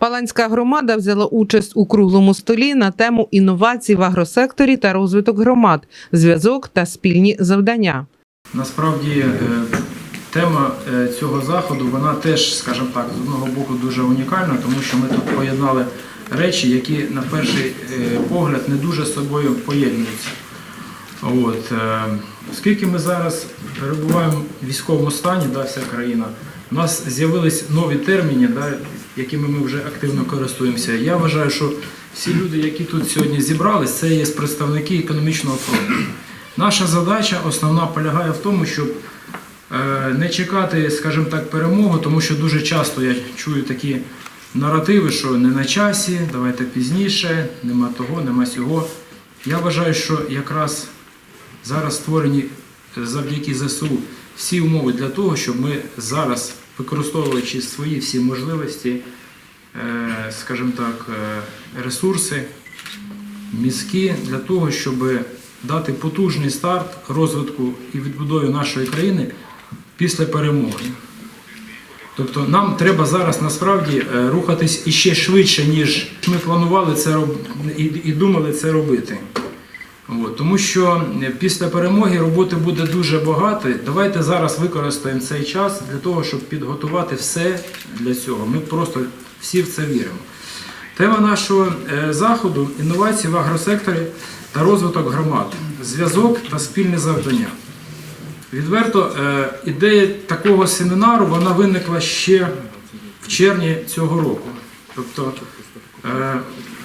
Паланська громада взяла участь у круглому столі на тему інновацій в агросекторі та розвиток громад, зв'язок та спільні завдання. Насправді е, тема е, цього заходу вона теж, скажімо так, з одного боку дуже унікальна, тому що ми тут поєднали речі, які на перший е, погляд не дуже з собою поєднуються. От, оскільки ми зараз перебуваємо в військовому стані, да, вся країна, у нас з'явились нові терміни, да, якими ми вже активно користуємося. Я вважаю, що всі люди, які тут сьогодні зібрались, це є представники економічного фронту. Наша задача основна полягає в тому, щоб е, не чекати, скажімо так, перемогу, тому що дуже часто я чую такі наративи, що не на часі, давайте пізніше, нема того, нема сього. Я вважаю, що якраз зараз створені е, завдяки ЗСУ всі умови для того, щоб ми зараз, використовуючи свої всі можливості, е, скажімо так, е, ресурси, мізки для того, щоб дати потужний старт розвитку і відбудові нашої країни після перемоги. Тобто нам треба зараз насправді е, рухатись іще швидше, ніж ми планували це і думали це робити. От, тому що е, після перемоги роботи буде дуже багато. Давайте зараз використаємо цей час для того, щоб підготувати все для цього. Ми просто всі в це віримо. Тема нашого е, заходу інновації в агросекторі та розвиток громад, зв'язок та спільне завдання. Відверто, е, ідея такого семінару вона виникла ще в червні цього року. Тобто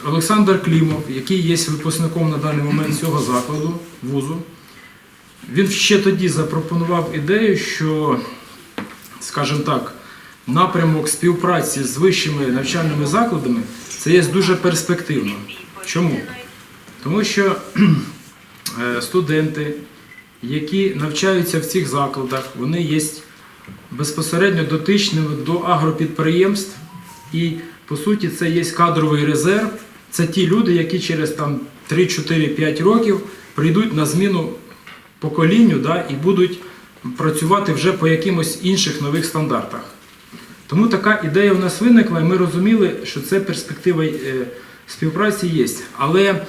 Олександр Клімов, який є випускником на даний момент цього закладу, вузу, він ще тоді запропонував ідею, що, скажімо так, напрямок співпраці з вищими навчальними закладами це є дуже перспективно. Чому? Тому що е, студенти, які навчаються в цих закладах, вони є безпосередньо дотичними до агропідприємств, і по суті це є кадровий резерв. Це ті люди, які через там 3-4-5 років прийдуть на зміну поколінню да, і будуть працювати вже по якимось інших нових стандартах. Тому така ідея у нас виникла, і ми розуміли, що це перспектива е, співпраці є. Але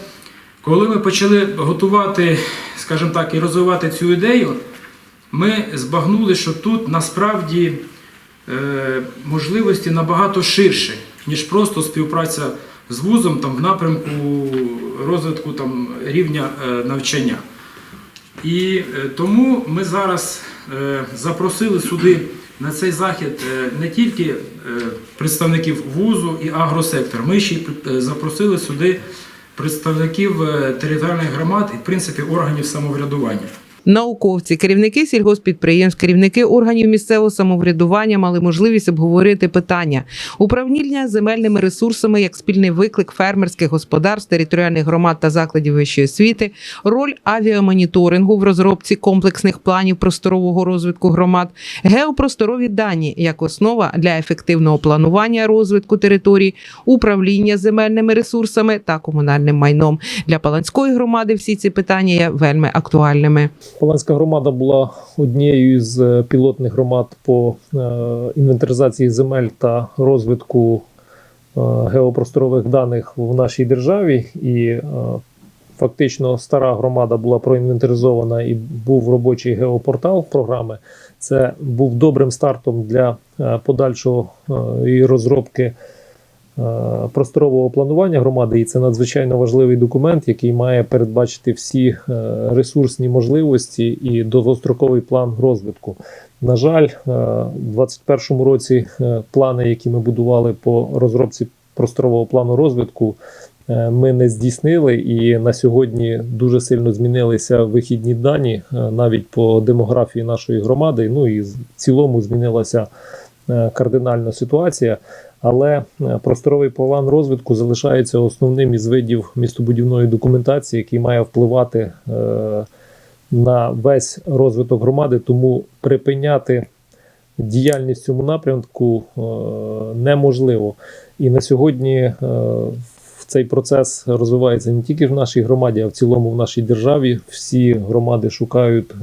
коли ми почали готувати, скажімо так, і розвивати цю ідею, ми збагнули, що тут насправді е, можливості набагато ширші, ніж просто співпраця з вузом там, в напрямку розвитку там, рівня е, навчання. І е, тому ми зараз е, запросили сюди на цей захід не тільки представників вузу і агросектор, ми ще й запросили сюди представників територіальних громад і, в принципі, органів самоврядування. Науковці, керівники сільгоспідприємств, керівники органів місцевого самоврядування мали можливість обговорити питання управління земельними ресурсами як спільний виклик фермерських господарств, територіальних громад та закладів вищої освіти, роль авіамоніторингу в розробці комплексних планів просторового розвитку громад, геопросторові дані як основа для ефективного планування розвитку територій, управління земельними ресурсами та комунальним майном. Для Паланської громади всі ці питання є вельми актуальними. Паланська громада була однією з е, пілотних громад по е, інвентаризації земель та розвитку е, геопросторових даних в нашій державі. І фактично стара громада була проінвентаризована і був робочий геопортал програми. Це був добрим стартом для подальшого е, розробки просторового планування громади, і це надзвичайно важливий документ, який має передбачити всі е, ресурсні можливості і довгостроковий план розвитку. На жаль, е, у 2021 році е, плани, які ми будували по розробці просторового плану розвитку, е, ми не здійснили, і на сьогодні дуже сильно змінилися вихідні дані е, навіть по демографії нашої громади. Ну і в цілому змінилася е, кардинальна ситуація. Але е, просторовий план розвитку залишається основним із видів містобудівної документації, який має впливати е, на весь розвиток громади, тому припиняти діяльність в цьому напрямку неможливо. І на сьогодні е, цей процес розвивається не тільки в нашій громаді, а в цілому в нашій державі. Всі громади шукають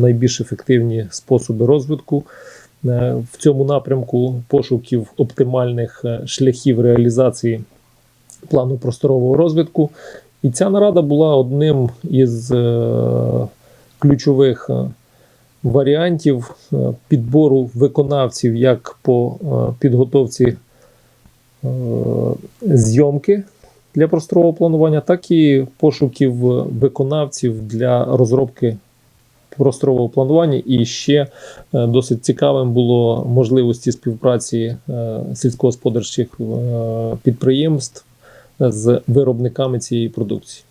найбільш ефективні способи розвитку. Е, в цьому напрямку пошуків оптимальних е, шляхів реалізації плану просторового розвитку. І ця нарада була одним із е, ключових варіантів підбору виконавців як по підготовці зйомки для просторового планування, так і пошуків виконавців для розробки просторового планування. І ще е, досить цікавим було можливості співпраці е, сільськогосподарських е, підприємств з виробниками цієї продукції.